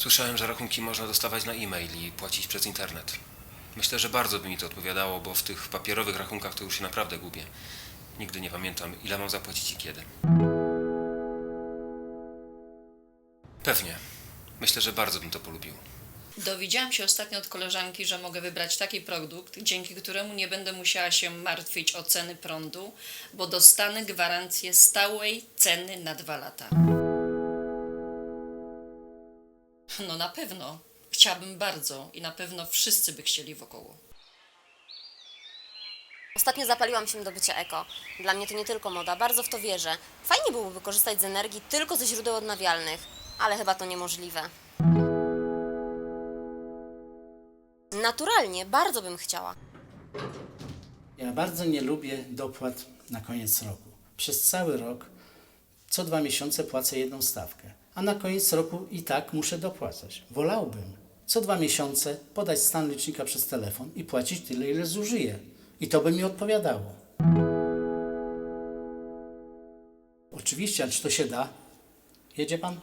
Słyszałem, że rachunki można dostawać na e-mail i płacić przez internet. Myślę, że bardzo by mi to odpowiadało, bo w tych papierowych rachunkach to już się naprawdę gubię. Nigdy nie pamiętam, ile mam zapłacić i kiedy. Pewnie. Myślę, że bardzo bym to polubił. Dowiedziałam się ostatnio od koleżanki, że mogę wybrać taki produkt, dzięki któremu nie będę musiała się martwić o ceny prądu, bo dostanę gwarancję stałej ceny na dwa lata. No na pewno. Chciałabym bardzo i na pewno wszyscy by chcieli wokoło. Ostatnio zapaliłam się do bycia eko. Dla mnie to nie tylko moda, bardzo w to wierzę. Fajnie byłoby korzystać z energii tylko ze źródeł odnawialnych, ale chyba to niemożliwe. Naturalnie, bardzo bym chciała. Ja bardzo nie lubię dopłat na koniec roku. Przez cały rok co dwa miesiące płacę jedną stawkę, a na koniec roku i tak muszę dopłacać. Wolałbym co dwa miesiące podać stan licznika przez telefon i płacić tyle, ile zużyję. I to by mi odpowiadało. Oczywiście, ale czy to się da? Jedzie pan?